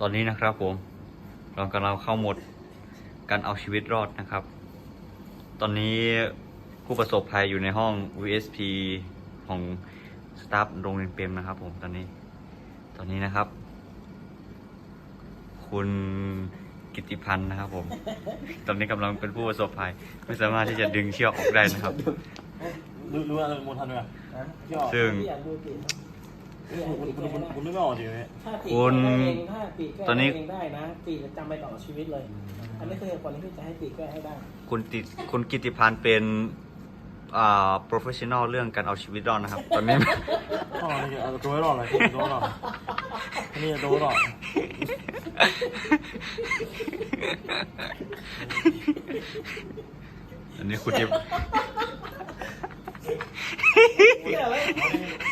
ตอนนี้นะครับผมเรากำลังเข้าโหมดการเอาชีวิตรอดนะครับ ตอนนี้ผู้ประสบภัยอยู่ในห้อง VSP ของสตาฟโรงเรียนเปรมนะครับผมตอนนี้ตอนนี้นะครับ คุณกิตติพันธ์นะครับ ผม ตอนนี้กำลังเป็นผู้ประสบภัย ไม่สามารถที่จะดึงเชือกออกได้นะครับ รู้รู้อะไรโมทันไหมอะนะยอดซึ่งพี่อยากดูปีกพี่อยาก คุณดูคุณปีกคุณแก้คุณนึกไม่ออกจริงไหมถ้าปีกคุณแก้เองถ้าปีกแก้ตอนนี้ เองได้นะปีกจะจำไปตลอดชีวิตเลย อันนี้คือเหตุผลที่พี่จะให้ปีกแก้ให้ได้ คุณติคุณกิตติพันธ์เป็นอ่า professional เรื่องการเอาชีวิตรอดนะครับ ตอนนี้ อ๋อนี่เอาตัวไว้รอดเลยตัวไว้รอดนี่ตัวไว้รอดอันนี้คุณจะที่รู้ทันเลยอะ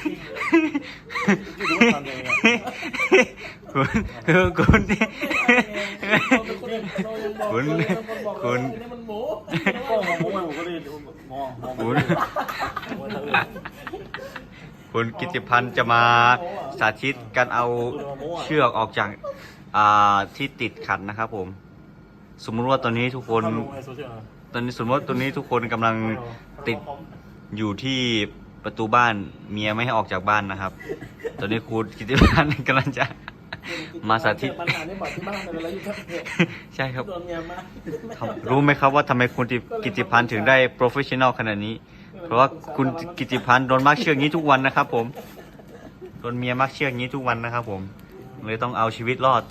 คุณคือคุณนี่คุณคุณคุณคุณกิติพันธ์จะมาสาธิตการเอาเชือกออกจากที่ติดขัดนะครับผม สมมติว่าตอนนี้ทุกคน ตอนนี้สมมติว่าตอนนี้ทุกคนกำลังติดอยู่ที่ ประตูบ้านเมียไม่ให้ออกจากบ้านนะครับ ตอนนี้ครูกิติพันธ์กำลังจะ มาสาธิตเจอปัญหานี่บอกที่บ้านเป็นเวลาอยู่กับเพจใช่ครับ โดนเมียมาครับรู้ไหมครับว่าทำไมคุณกิติพันธ์ถึงได้ professional ขนาดนี้ เพราะว่าคุณกิติพันธ์โดนมักเชือกนี้ทุกวันนะครับ ผม โดนเมียมักเชือกนี้ทุกวันนะครับ ผม เลยต้องเอาชีวิตรอด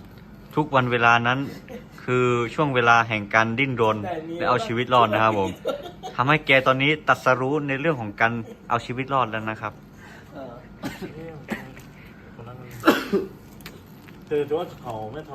ทุกวันเวลานั้น คือช่วงเวลาแห่งการดิ้นรนและเอาชีวิตรอดนะครับผมทำให้แกตอนนี้ตัดสรู้ในเรื่องของการเอาชีวิตรอดแล้วนะครับเออคนนั้นคือแต่ว่าเขาไม่ท